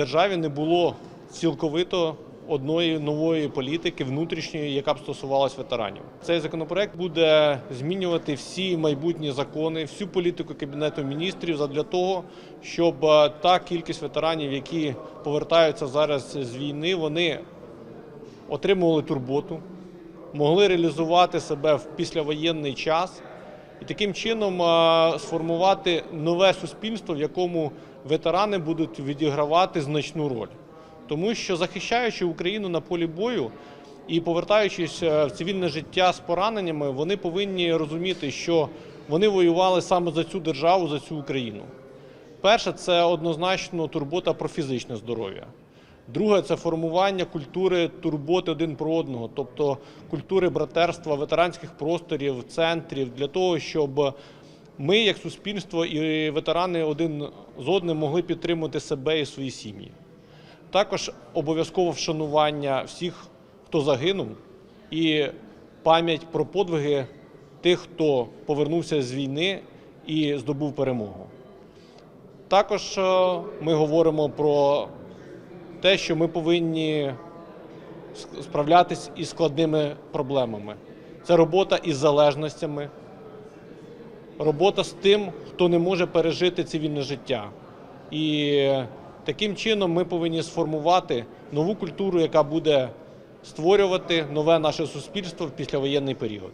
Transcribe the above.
державі не було цілковито одної нової політики внутрішньої, яка б стосувалась ветеранів. Цей законопроект буде змінювати всі майбутні закони, всю політику кабінету міністрів задля того, щоб е, та кількість ветеранів, які повертаються зараз з війни, вони отримували турботу, могли реалізувати себе в післявоєнний час і таким чином сформувати нове суспільство, в якому ветерани будуть відігравати значну роль. Тому що захищаючи Україну на полі бою і повертаючись е, в цивільне життя з пораненнями, вони повинні розуміти, що вони воювали саме за цю державу, за цю Україну. Перше це однозначно турбота про фізичне здоров'я. Друге це формування культури турботи один про одного, тобто культури братерства, ветеранських просторів, центрів, для того, щоб ми, як суспільство і ветерани, один з одним могли підтримувати себе і свої сім'ї. Також обов'язково вшанування всіх, хто загинув, і пам'ять про подвиги тих, хто повернувся з війни і здобув перемогу. Також е, ми говоримо про те, що ми повинні справлятись із складними проблемами. Це робота із залежностями, робота з тим, хто не може пережити цивільне життя. І таким чином ми повинні сформувати нову культуру, яка буде створювати нове наше суспільство в післявоєнний період.